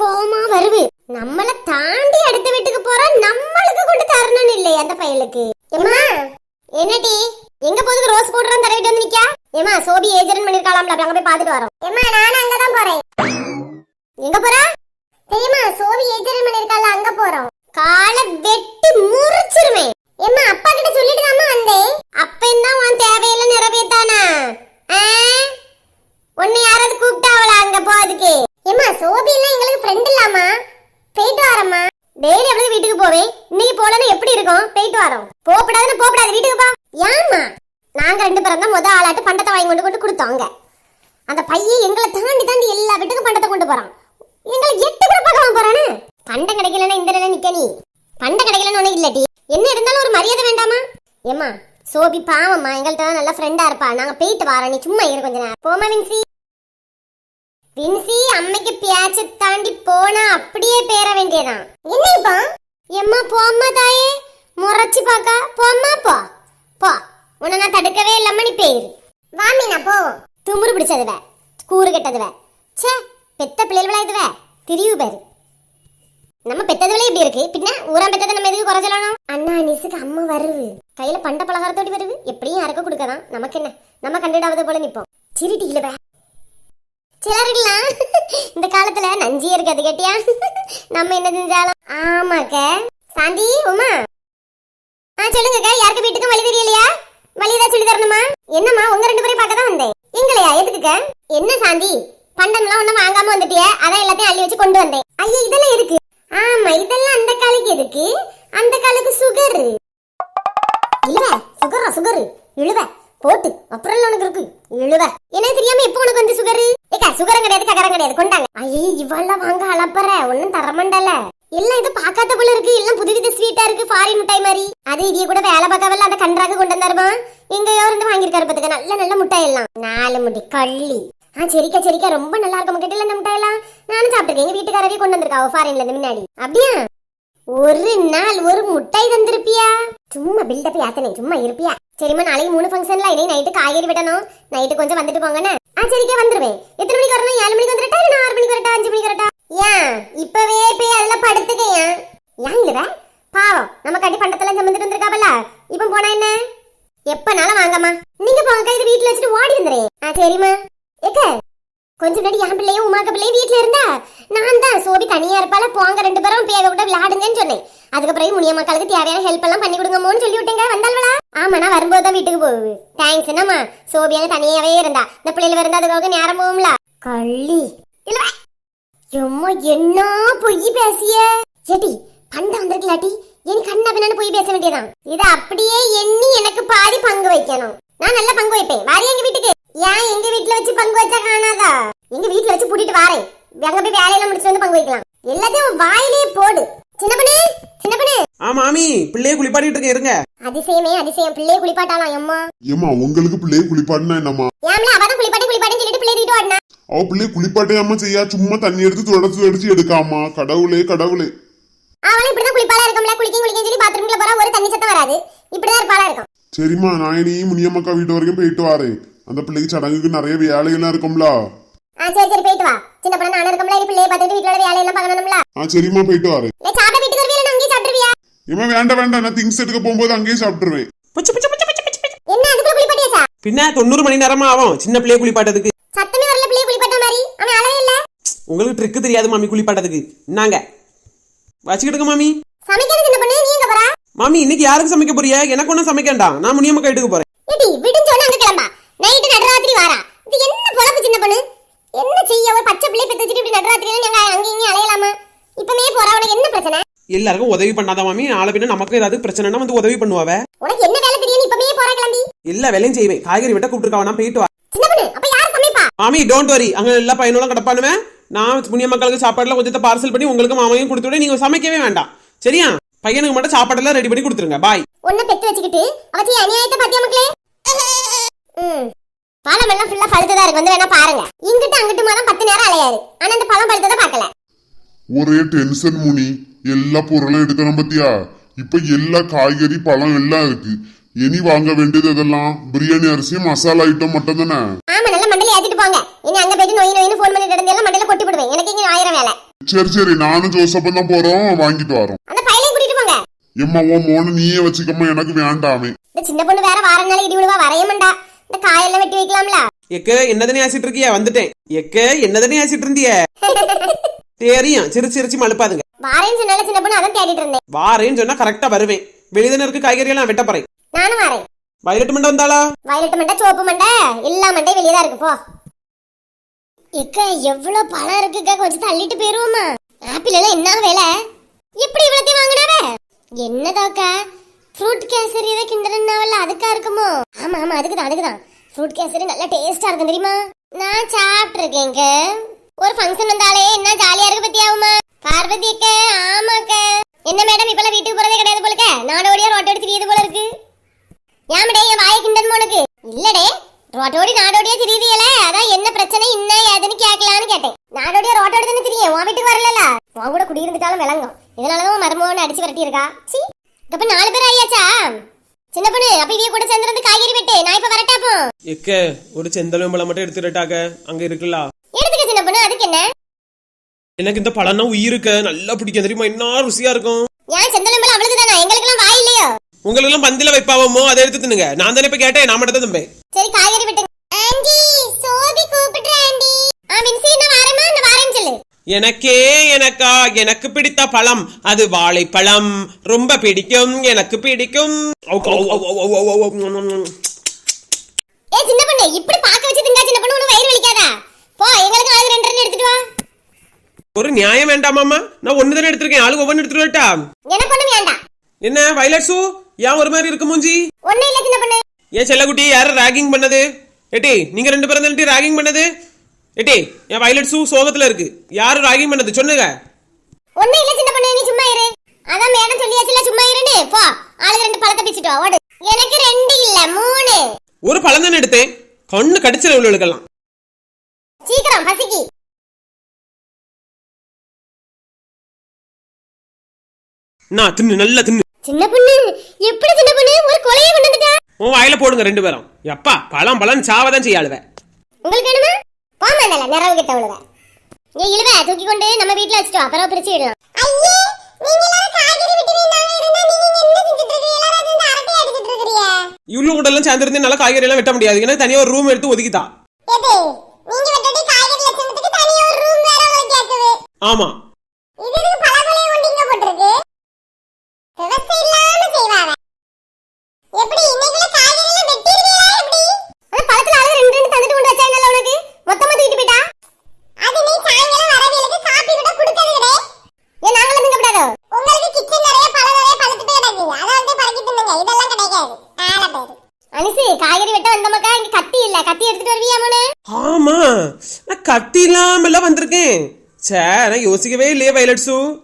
கோவமா வருது. நம்மள தாண்டி அடுத்த வீட்டுக்கு போற நம்மளுக்கு கொண்டு தரணும் இல்லை அந்த பையலுக்கு. ஏமா என்னடி? எங்க போதுக்கு ரோஸ் போடுறோம் தடவிட்டு வந்து நிக்கா ஏமா சோபி ஏஜென்ட் பண்ணிருக்காளாம்ல அங்க போய் பாத்துட்டு வரோம். ஏமா நானும் அங்கதான் போறேன். எங்க போற? தெரியுமா சோபி ஏஜென்ட் பண்ணிருக்கால அங்க போறோம். காலை வெட்டி மூ ஏமா அப்பா கிட்ட சொல்லிட்டு தாமா வந்தேன் அப்பன் தான் உன் தேவையெல்லாம் நிறைவேத்தானா ஆ? உன்னை யாராவது கூப்பிட்டாவளா அங்க போறதுக்கு ஏமா சோபி எல்லாம் எங்களுக்கு ஃப்ரெண்ட் இல்லாமா போயிட்டு வரமா டெய்லி எவ்வளவு வீட்டுக்கு போவேன் இன்னைக்கு போலன்னு எப்படி இருக்கும் போயிட்டு வரோம் போகப்படாதுன்னு போகப்படாது வீட்டுக்கு போ ஏமா தான் முத ஆளாட்டு பண்டத்தை வாங்கி கொண்டு கொண்டு கொடுத்தாங்க அந்த பையன் எங்களை தாண்டி தாண்டி எல்லா வீட்டுக்கும் பண்டத்தை கொண்டு போறான். எங்களை எட்டு கூட பார்க்கலாம் போறானே பண்டம் கிடைக்கலன்னா இந்த நிலை நிக்க நீ. பண்டம் கிடைக்கலன்னு ஒண்ணு இல்லடி. என்ன இருந்தாலும் ஒரு மரியாதை வேண்டாமா? ஏமா சோபி பாவம்மா எங்கள்கிட்ட நல்ல ஃப்ரெண்டா இருப்பா. நாங்க போயிட்டு வரோம் நீ சும்மா இரு கொஞ்ச நேரம். போமா வின்சி. வின்சி அம்மைக்கு பியாச்ச தாண்டி போனா அப்படியே பேர வேண்டியதான் என்ன இப்போ எம்மா போம்மா தாயே. முறைச்சு பாக்கா போம்மா போ. போ. உன்னை நான் தடுக்கவே இல்லாம நீ பேரு வா மீனா போவோம் துமுறு பிடிச்சதுவ கூறு கெட்டதுவ. சே பெத்த பிள்ளைகளா இதுவ? திரிவு பேரு. நம்ம பெத்ததுல இப்படி இருக்கு. பின்ன ஊராம் பெத்ததை நம்ம எதுக்கு குறை சொல்லணும்? அண்ணா அனிசுக்கு அம்மா வருது. கையில பண்ட பலகாரத்தோடி வருது. எப்படியும் யாருக்கும் கொடுக்கதான். நமக்கு என்ன? நம்ம கண்டுடாவது போல நிப்போம். சிரிட்டி இல்லவ சிலருக்கலாம் இந்த காலத்துல நஞ்சியே இருக்காது கேட்டியா? நம்ம என்ன செஞ்சாலும். ஆமாக்க. சாந்தி உமா. ஆ சொல்லுங்கக்கா யாருக்கு வீட்டுக்கும் வழி தெரியலையா வழி ஏதாவது சொல்லி தரணுமா என்னம்மா உங்க ரெண்டு பேரையும் பார்க்க தான் வந்தேன் எங்களையா எதுக்குக்க என்ன சாந்தி பண்டம்லாம் ஒண்ணும் வாங்காம வந்துட்டிய அதான் எல்லாத்தையும் அள்ளி வச்சு கொண்டு வந்தேன் ஐயா இதெல்லாம் எதுக்கு ஆமா இதெல்லாம் அந்த காலுக்கு எதுக்கு அந்த காலுக்கு சுகர் இழுவ சுகரா சுகர் இழுவ போட்டு அப்புறம் உனக்கு இருக்கு இழுவ எனக்கு தெரியாம எப்போ உனக்கு வந்து சுகர் ஏக்கா சுகரம் கிடையாது ககரம் கிடையாது. கொண்டாங்க. ஐயே இவெல்லாம் வாங்க அளப்பற. ஒன்னும் தரமாண்டல எல்லாம் இது பாக்காத போல இருக்கு. எல்லாம் புதுவித ஸ்வீட்டா இருக்கு ஃபாரின் மிட்டாய் மாதிரி. அது இதிய கூட வேலை பார்க்கவல்ல அந்த கன்றாக கொண்டு வந்தாருமா? எங்கயோ இருந்து வாங்கியிருக்காரு பாத்துக்க நல்ல நல்ல முட்டாய் எல்லாம். நாலு முடி கள்ளி. ஆ சரிக்கா சரிக்கா. ரொம்ப நல்லா இருக்கும். கிட்ட இந்த முட்டாய் எல்லாம் நானும் சாப்பிட்டுருக்கேன். எங்க வீட்டுக்காரவே கொண்டு வந்திருக்கா ஃபாரின்ல இருந்து முன்னாடி. அப்படியா? ஒரு நாள் ஒரு முட்டாய் தந்திருப்பியா? சும்மா பில்டப் யாத்தனை. சும்மா இருப்பியா? சரிம்மா நாளைக்கு மூணு ஃபங்க்ஷன்ல இனி நைட்டு காய்கறி விடணும் நைட்டு கொஞ்சம் வந்துட்டு போங்கண்ணே. ஆ சரிக்கா வந்துருவேன் எத்தனை மணிக்கு வரணும் ஏழு மணிக்கு வந்துட்டா இல்லை ஆறு மணிக்கு வரட்டா அஞ்சு மணிக்கு வரட்டா ஏன் இப்பவே போய் அதில் படுத்துக்க ஏன் ஏன் பாவம் நம்ம கட்டி பண்டத்தெல்லாம் சமந்துட்டு வந்திருக்காபல்ல இப்போ போனா என்ன எப்பனாலும் வாங்கம்மா நீங்க போங்க இது வீட்டுல வச்சுட்டு ஓடி வந்துடுறேன் ஆ சரிம்மா கொஞ்ச முன்னாடி என் பிள்ளையும் உமாக்க பிள்ளையும் வீட்டுல இருந்தா? நான் தான். சோபி தனியா இருப்பால போங்க ரெண்டு பேரும் பேக விட விளையாடுங்கன்னு சொன்னேன். அதுக்கப்புறம் முனிய மக்களுக்கு தேவையான ஹெல்ப் எல்லாம் பண்ணி கொடுங்கமோன்னு சொல்லி விட்டேங்க வந்தாள்வளா? ஆமா நான் வரும்போது தான் வீட்டுக்கு போகுது. தேங்க்ஸ் என்னம்மா? சோபி அங்க தனியாவே இருந்தா. இந்த பிள்ளைல இருந்தா அதுக்காக நேரம் போகும்ல? கள்ளி. எம்மா என்ன பொய் பேசிய? ஏடி பண்ட வந்திருக்கலாட்டி என் கண்ணா பின்னாடி போய் பேச வேண்டியதான் இதை அப்படியே எண்ணி எனக்கு பாதி பங்கு வைக்கணும். நான் நல்லா பங்கு வைப்பேன். வாரி எங்க வீட்டுக்கு? ஏன் எங்க வீட்ல வச்சு பங்கு வச்சா காணாதா? எங்க வீட்ல வச்சு பூட்டிட்டு வாரேன் அங்க போய் வேலையெல்லாம் முடிச்சுட்டு வந்து பங்கு வைக்கலாம். எல்லாத்தையும் வாயிலே போடு. சின்ன பண்ணு சின்ன பண்ணு. ஆ மாமி பிள்ளைய குளிப்பாட்டிட்டு இருக்கேன் இருங்க. அதிசயமே அதிசயம். பிள்ளைய குளிப்பாட்டாலாம் அம்மா? ஏம்மா உங்களுக்கு பிள்ளைய குளிப்பாட்டினா என்னம்மா? ஏம்ல அவதான் குளிப்பாட்டி குளிப்பாட்டின்னு சொல்லிட்டு பிள்ளை தூக்கிட்டு ஓடினா அவ பிள்ளைய குளிப்பாட்டையாம செய்யா. சும்மா தண்ணி எடுத்து தொடச்சு தொடச்சு எடுக்காமா கடவுளே கடவுளே. அவளும் இப்படிதான் குளிப்பாலா இருக்கும்ல. குளிக்க குளிக்க சொல்லி பாத்ரூம்ல போறா. ஒரு தண்ணி சத்தம் வராது. இப்படிதான் இருப்பாளா இருக்கும். சரிம்மா நான் இனி முனியம்மக்கா வீட்டு வரைக்கும் போயிட்டு வரேன். அந்த பிள்ளைக்கு சடங்குக்கு நிறைய வேலையெல்லாம் இருக்கும்ல. ஆ சரி சரி போயிட்டு வா. சின்ன பண்ண நானும் இருக்கம்ல நீ பிள்ளைய பார்த்துட்டு வீட்டுல உள்ள வேலையெல்லாம் பார்க்கணும்ல. ஆ சரிம்மா போயிட்டு வரேன் இல்லை சாப்பிட வீட்டுக்கு வருவியா? இல்லை அங்கேயே சாப்பிட்டுருவியா? இவன் வேண்டாம் வேண்டாம். நான் திங்ஸ் எடுக்க போகும்போது அங்கேயே சாப்பிட்டுருவேன். புச்சு, புச்சு, புச்சு, புச்சு, புச்சு. என்ன அதுக்குள்ள குளிப்பாட்டியாச்சா பின்ன தொண்ணூறு மணி நேரமா ஆகும் சின்ன பிள்ளைய குளிப்பாட்டதுக்கு. சத்தமே வரல பிள்ளைய குளிப்பாட்ட மாதிரி. அவன் அளவே இல்ல. உங்களுக்கு ட்ரிக்கு தெரியாது மாமி குளிப்பாட்டதுக்கு. நாங்க வச்சுக்கிட்டுங்க மாமி. சமைக்கிறது சின்ன பொண்ணு நீ எங்க போறா? மாமி இன்னைக்கு யாருக்கு சமைக்க போறியா? எனக்கு ஒன்றும் சமைக்கண்டாம் நான் முனியம்மா வீட்டுக்கு போறேன். ஏடி விடுஞ்சு அங்க கிளம்பா. வாரா இது என்ன பொழப்பு சின்ன பொண்ணு? என்ன செய்ய? ஒரு பச்சை பிள்ளை பெத்து வச்சுட்டு இப்படி நடுராத்திரி நாங்க அங்கேயும் அலையலாமா? இப்பமே போறா உனக்கு என்ன பிரச்சனை? எல்லாருக்கும் உதவி பண்ணாத மாமி. நாளை பின்ன நமக்கு ஏதாவது பிரச்சனைனா வந்து உதவி பண்ணுவாவ. உனக்கு என்ன வேலை தெரியும் இப்பமே போறா கிளம்பி? எல்லா வேலையும் செய்வேன். காய்கறி வெட்ட கூப்பிட்டுருக்காவ நான் போயிட்டு வா. சின்ன பொண்ணு அப்ப யார் சமைப்பா? மாமி டோன்ட் வரி அங்க எல்லா பையனும் கிடப்பானுவேன் நான் முனிய மக்களுக்கு சாப்பாடுலாம் கொஞ்சத்தை பார்சல் பண்ணி உங்களுக்கு மாமையும் கொடுத்து நீங்க சமைக்கவே வேண்டாம். சரியா? பையனுக்கு மட்டும் சாப்பாடெல்லாம் ரெடி பண்ணி கொடுத்துருங்க. பாய் உன்னை பெத்து வச்சுக்கிட்டு அவச்சி அநியாயத்தை பாத்தியா மக்களே? பழம் எல்லாம் ஃபுல்லா பழுத்ததா இருக்கு. வந்து வேணா பாருங்க. இங்கிட்டு அங்கிட்டு தான் பத்து நேரம் அலையாது. ஆனா அந்த பழம் பழுத்ததை பார்க்கல. ஒரே டென்ஷன் முனி. எல்லா பொருளும் எடுக்கணும் பத்தியா? இப்ப எல்லா காய்கறி பழம் எல்லாம் இருக்கு. இனி வாங்க வேண்டியது இதெல்லாம் பிரியாணி அரிசி மசாலா ஐட்டம் மட்டும் தானே? ஆமா நல்ல மண்டலி ஏத்திட்டு போங்க. இனி அங்க போயிட்டு நோய் நோயின்னு ஃபோன் பண்ணிட்டு இருந்தேன் மண்டையில கொட்டி விடுவேன். எனக்கு இங்க ஆயிரம் வேலை. சரி சரி. நானும் ஜோசப்பும் தான் போறோம். வாங்கிட்டு வரோம். அந்த பையனையும் கூட்டிட்டு போங்க. எம்மா உன் மோனு நீயே வச்சுக்கம்மா. எனக்கு வேண்டாமே. இந்த சின்ன பொண்ணு வேற வாரனால இடி விழுவா. இந்த காயெல்லாம் வெட்டி வைக்கலாம்ல? எக்க என்னதனே ஆசிட்டு இருக்கியா? வந்துட்டேன். எக்க என்னதனே ஆசிட்டு இருந்திய? தெரியும். சிரிச்சு சிரிச்சு மழுப்பாதுங்க. வாரேன்னு சொன்னால சின்ன பொண்ணு அதான் தேடிட்டு இருந்தேன். வாரேன்னு சொன்னா கரெக்டா வருவேன். வெளிதானே இருக்கு காய்கறி எல்லாம் வெட்ட போறேன். நானும் வரேன். வயலட் மண்டை வந்தாளா? வயலட் மண்டை சோப்பு மண்டை எல்லா மண்டை வெளியே தான் இருக்கு போ. எக்க எவ்வளவு பழம் இருக்குக்கா கொஞ்சம் தள்ளிட்டு போயிருவோமா? ஆப்பிள் எல்லாம் என்ன விலை? எப்படி இவ்வளத்தையும் வாங்கினாவ? என்னதாக்கா ஃப்ரூட் கேசரி ஏதோ கிண்டறனாவல்ல அதுக்கா இருக்குமோ? ஆமா ஆமா அதுக்கு தான் அதுக்கு தான் ஃப்ரூட் கேசரி நல்லா டேஸ்டா இருக்கும் தெரியுமா? நான் சாப்பிட்டுருக்கேங்க ஒரு ஃபங்க்ஷன் வந்தாலே என்ன ஜாலியா இருக்கு பத்தியாவுமா பார்வதி அக்க ஆமாக்க என்ன மேடம் இப்பெல்லாம் வீட்டுக்கு போறதே கிடையாது போலக்க. நாடோடியா அடிச்சு திரியுது போல இருக்கு. ஏமடே என் வாயை கிண்டன் உனக்கு இல்லடே ரோட்டோடி நாடோடியா திரியுதியல அதான் என்ன பிரச்சனை என்ன ஏதுன்னு கேட்கலான்னு கேட்டேன். நாடோடியா ரோட்டோடி தானே திரியும்? உன் வீட்டுக்கு வரல உன் கூட குடியிருந்துட்டாலும் விளங்கும். இதனாலதான் மருமகன் அடிச்சு விரட்டி இருக்கா சி இப்ப நாலு பேர் ஆயாச்சா? சின்ன பொண்ணு அப்ப இவிய கூட சேர்ந்து காய்கறி வெட்டு. நான் இப்ப வரட்டாப்போ எக்க ஒரு செந்தலும் பழம் மட்டும் எடுத்துட்டாக்க அங்க இருக்குல்ல? எடுத்துக்க சின்ன பொண்ணு? அதுக்கு என்ன? எனக்கு இந்த பழம்னா உயிருக்கு. நல்லா பிடிக்கும். தெரியுமா? என்ன ருசியா இருக்கும். ஏன் செந்தலம்பலம் அவளுக்கு தானே எங்களுக்கெல்லாம் வாய் இல்லையோ? உங்களுக்கு எல்லாம் பந்தில வைப்பாவமோ? அதை எடுத்து தின்னுங்க. நான் தானே இப்ப கேட்டேன். நான் மட்டும் தான் தம்பேன். சரி காய்கறி வெட்டு ஆண்டி சோபி கூப்பிடுற ஆண்டி ஆ வின்சி நான் வரேமா நான் வரேன்னு சொல்லு எனக்கே எனக்கா எனக்கு பிடித்த பழம் அது வாழைப்பழம். ரொம்ப பிடிக்கும் எனக்கு பிடிக்கும். ஏ சின்ன பொண்ணு இப்படி பாக்க வச்சு திங்கா சின்ன பொண்ணு உனக்கு வயிறு வலிக்காதா? போ எங்களுக்கு ஆளுக்கு ரெண்டு ரெண்டு எடுத்துட்டு வா. ஒரு நியாயம் வேண்டாமாமா நான் ஒண்ணு தானே எடுத்திருக்கேன். ஆளு ஒவ்வொன்னு எடுத்துட்டு வரட்டா? எனக்கு ஒண்ணும் வேண்டாம் என்ன வயலட்ஸு ஏன் ஒரு மாதிரி இருக்கு மூஞ்சி? ஒண்ணும் இல்ல சின்ன பொண்ணு. ஏன் செல்லக்குட்டி யாரும் ராகிங் பண்ணது? ஏட்டி நீங்க ரெண்டு பேரும் தானே ராகிங் பண்ணது? ஏட்டி என் வயலட் ஷூ சோகத்துல இருக்கு. யாரு ராகிங் பண்ணது? சொன்னுங்க ஒண்ணும் இல்ல சின்ன பொண்ணு நீ சும்மா இரு. அதான் மேடம் சொல்லியாச்சுல சும்மா இருன்னு. போ ஆளுக்கு ரெண்டு பழத்தை பிச்சுட்டு வா ஓடு. எனக்கு ரெண்டு இல்ல மூணு. ஒரு பழம் தானே எடுத்தேன். கண்ணு கடிச்சிட இவ்வளவுக்கெல்லாம் சீக்கிரம் பசிக்கி. நான் தின்னு நல்லா தின்னு. சின்ன பொண்ணு எப்படி சின்ன பொண்ணு? ஒரு கொலையை கொண்டு வந்துட்டா? உன் வாயில போடுங்க ரெண்டு பேரும். எப்பா பழம் பழம் சாவதான் செய்யாளுவ. உங்களுக்கு வேணுமா? போமா நல்ல நிறவு கிட்ட விழுவ. ஏ இழுவ தூக்கி கொண்டு நம்ம வீட்ல வச்சுட்டோம் அப்புறம் பிரிச்சு விடலாம் ஐயே நீங்க எல்லாரும் காய்கறி விட்டு நாங்க இருந்தா நீங்க என்ன செஞ்சுட்டு இருக்கீங்க? எல்லாரும் வந்து அரட்டை அடிச்சிட்டு இருக்கீங்க இவ்வளவு கூட எல்லாம் சேர்ந்துருந்து நல்லா காய்கறி எல்லாம் வெட்ட முடியாது. ஏன்னா தனியா ஒரு ரூம் எடுத்து ஒதுக்கிட்டா. எது? நீங்க வெட்டடி காய்கறி லட்சணத்துக்கு தனியா ஒரு ரூம் வேற ஆமா இது எதுக்கு பலகொலையை ஒண்டிங்க போட்டிருக்கு விவசாயம் இல்லாம செய்வாங்க எப்படி இன்னைக்குள்ள காய்கறி எல்லாம் வெட்டிருவீங்களா எப்படி அந்த பழத்துல ஆளு ரெண்டு ரெண்டு தந்துட்டு கொண்டு வச்சாங்கல்ல உனக்கு மொத்தமா தூக்கிட்டு போயிட்டா அது நீ சாயங்காலம் வரவியலுக்கு காப்பி கூட கொடுத்தது கிடையாது ஏன் நாங்களும் திங்க கூடாதோ உங்களுக்கு கிச்சன் நிறைய பழம் நிறைய பழுத்துட்டு கிடக்கு அதை வந்து பறக்கி தின்னுங்க இதெல்லாம் கிடைக்காது ஆள பேரு அனிசு காய்கறி வெட்ட வந்த மக்கா இங்க கத்தி இல்ல கத்தி எடுத்துட்டு வருவியா மோனே? ஆமா நான் கத்தி இல்லாம எல்லாம் வந்திருக்கேன் சே. நான் யோசிக்கவே இல்லையே வயலட் போயிருக்கோம்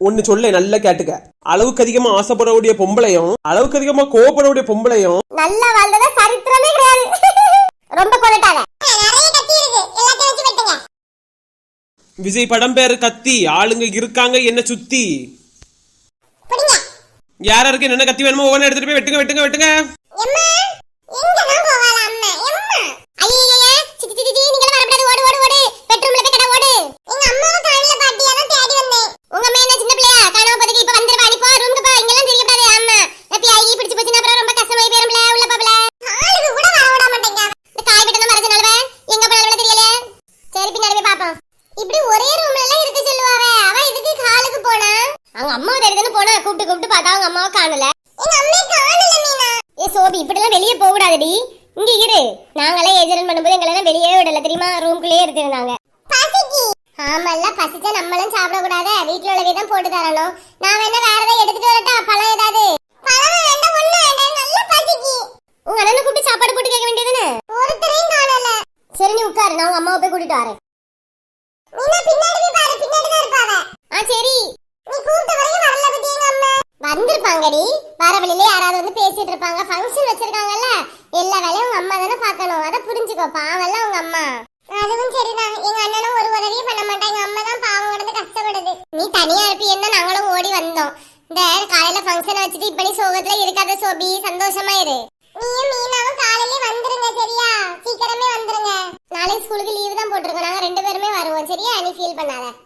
ஒன்னு சொல்ல நல்லா கேட்டுக்க. அளவுக்கு அதிகமா ஆசைப்படக்கூடிய பொம்பளையும் அளவுக்கு அதிகமா கோவப்படக்கூடிய பொம்பளையும். நல்லா வாழ்ந்ததா சரித்திரமே கிடையாது. ரொம்ப வெட்டுங்க. விஜய் படம் பேரு கத்தி. ஆளுங்க இருக்காங்க என்ன சுத்தி. யாரா இருக்கு என்ன கத்தி வேணுமோ ஒவ்வொன்று எடுத்துட்டு போய் வெட்டுங்க வெட்டுங்க வெட்டுங்க எம்மா எங்க தான் போவாளா அம்மா எம்மா ஐயையே சித்தி சித்தி சித்தி நீங்க வரக்கூடாது ஓடு ஓடு ஓடு பெட்ரூம்ல போய் கடை ஓடு எங்க அம்மாவை காணல பாட்டியா தான் தேடி வந்தேன் உங்க அம்மா என்ன சின்ன பிள்ளையா காணாம போதுக்கு இப்ப வந்துருவா நீ போ ரூமுக்கு போ இங்கெல்லாம் தெரியக்கூடாது அம்மா அப்படி ஐ பிடிச்சு போச்சுன்னா அப்புறம் ரொம்ப கஷ்டமாயி போயிரும்ல உள்ள பாப்பல ஆளுக்கு கூட வர விட மாட்டேங்க இந்த காய் வெட்டணும் மறைஞ்சனாலவே எங்க போனாலும் தெரியல சரி பின்னாடி போய் பாப்போம் இப்படி ஒரே ரூம்ல எல்லாம் இருக்க சொல்லுவாவ அவ இதுக்கு காலுக்கு போனா அவங்க அம்மாவை தேடிதானே போனா கூப்பிட்டு கூப்பிட்டு பார்த்தா அவங்க அம்மாவை காணல. எங்க அம்மா காணல மீனா. ஏ சோபி இப்படி எல்லாம் வெளியே போக கூடாதுடி இங்க இரு. நாங்களே ஏஜென்ட் பண்ணும்போது எங்களை வெளியே விடல தெரியுமா? ரூம்குள்ளேயே எடுத்திருந்தாங்க பசிக்கு. ஆமல்ல பசிச்சா நம்மளும் சாப்பிட கூடாது வீட்ல உள்ளவே தான் போட்டு தரணும். நான் வேணா வேற ஏதாவது எடுத்துட்டு வரட்டா? பழம் ஏதாவது? பழம் வேண்டாம் ஒண்ணு வேண்டாம். நல்ல பசிக்கு. உங்க அண்ணனை கூப்பிட்டு சாப்பாடு போட்டு கேட்க வேண்டியதுன்னு ஒருத்தரையும் காணல. சரி நீ உட்காரு. நான் உங்க அம்மாவை போய் கூட்டிட்டு வரேன். நீனா பின்னாடி பாரு. பின்னாடி தான் இருப்பாங்க ஆ சரி. நீ கூப்பிட்ட வரையும் வரல பத்தி எங்க அம்மா? வந்திருப்பாங்கடி. வர வழியில யாராவது வந்து பேசிட்டு இருப்பாங்க. ஃபங்க்ஷன் வச்சிருக்காங்கல்ல. எல்லா வேலையும் உங்க அம்மா தானே பார்க்கணும். அதை புரிஞ்சுக்கோ. பாவம்ல உங்க அம்மா. அதுவும் சரிதான். எங்க அண்ணனும் ஒரு உதவியும் பண்ண மாட்டாங்க அம்மா தான் பாவம் கிடந்து கஷ்டப்படுது. நீ தனியா என்ன நாங்களும் ஓடி வந்தோம். இந்த காலையில ஃபங்க்ஷன் வச்சுட்டு இப்ப நீ சோகத்துல இருக்காத சோபி. சந்தோஷமா இரு. நீயும் மீனாவும் காலையிலே வந்துருங்க சரியா? சீக்கிரமே வந்துருங்க. நாளைக்கு ஸ்கூலுக்கு லீவ் தான் போட்டிருக்கோம். நாங்க ரெண்டு பேருமே வருவோம். சரியா? நீ ஃபீல் பண்ணாத.